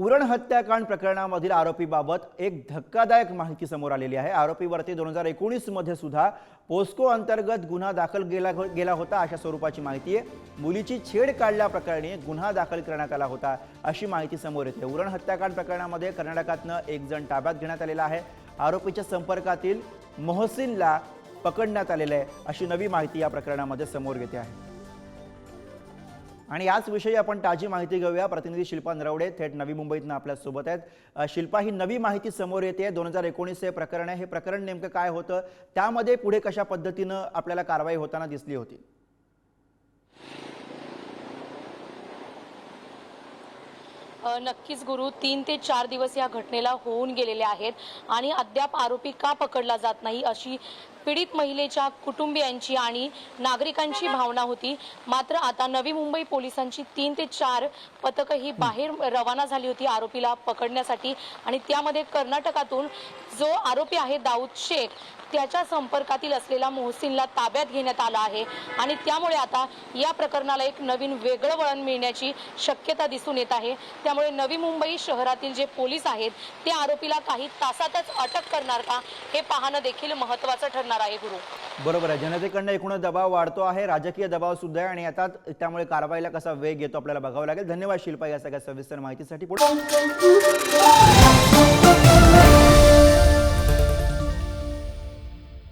उरण हत्याकांड प्रकरणामधील आरोपीबाबत एक धक्कादायक माहिती समोर आलेली आहे. आरोपीवरती दोन हजार एकोणीसमध्ये सुद्धा पोस्को अंतर्गत गुन्हा दाखल गेला हो-, गेला होता अशा स्वरूपाची माहिती आहे. मुलीची छेड काढल्याप्रकरणी गुन्हा दाखल करण्यात आला होता अशी माहिती समोर येते. उरण हत्याकांड प्रकरणामध्ये कर्नाटकातनं एक जण ताब्यात घेण्यात आलेला आहे. आरोपीच्या संपर्कातील मोहसिनला पकडण्यात आलेलं आहे अशी नवी माहिती या प्रकरणामध्ये समोर येते आहे. आणि याच विषयी आपण ताजी माहिती घेऊया. प्रतिनिधी शिल्पा नरवडे थेट नवी मुंबईतनं आपल्यासोबत आहेत शिल्पा ही नवी माहिती समोर येते. दोन हजार एकोणीस हे प्रकरण आहे. हे प्रकरण नेमकं काय होतं? त्यामध्ये पुढे कशा पद्धतीनं आपल्याला कारवाई होताना दिसली होती? नक्कीच गुरु तीन ते चार दिवस या घटनेला होऊन गेलेले आहेत आणि अद्याप आरोपी का पकडला जात नाही अशी पीडित महिलेच्या कुटुंबियांची आणि नागरिकांची भावना होती. मात्र आता नवी मुंबई पोलिसांची तीन ते चार पथकं ही बाहेर रवाना झाली होती आरोपीला पकडण्यासाठी आणि त्यामध्ये कर्नाटकातून जो आरोपी आहे दाऊद शेख त्याच्या संपर्कातील असलेला मोहसिनला ताब्यात घेण्यात आला आहे आणि त्यामुळे आता या प्रकरणाला एक नवीन वेगळं वळण मिळण्याची शक्यता दिसून येत आहे. त्यामुळे नवी मुंबई शहरातील जे पोलीस आहेत ते आरोपीला काही तासातच अटक करणार का? हे पाहणं देखील महत्वाचं ठरणार आहे गुरु. बरोबर आहे. जनतेकडनं एकूणच दबाव वाढतो आहे. राजकीय दबाव सुद्धा आहे आणि आता त्यामुळे कारवाईला कसा वेग येतो आपल्याला बघावं लागेल. धन्यवाद शिल्पा या सगळ्या सविस्तर माहितीसाठी. पुढे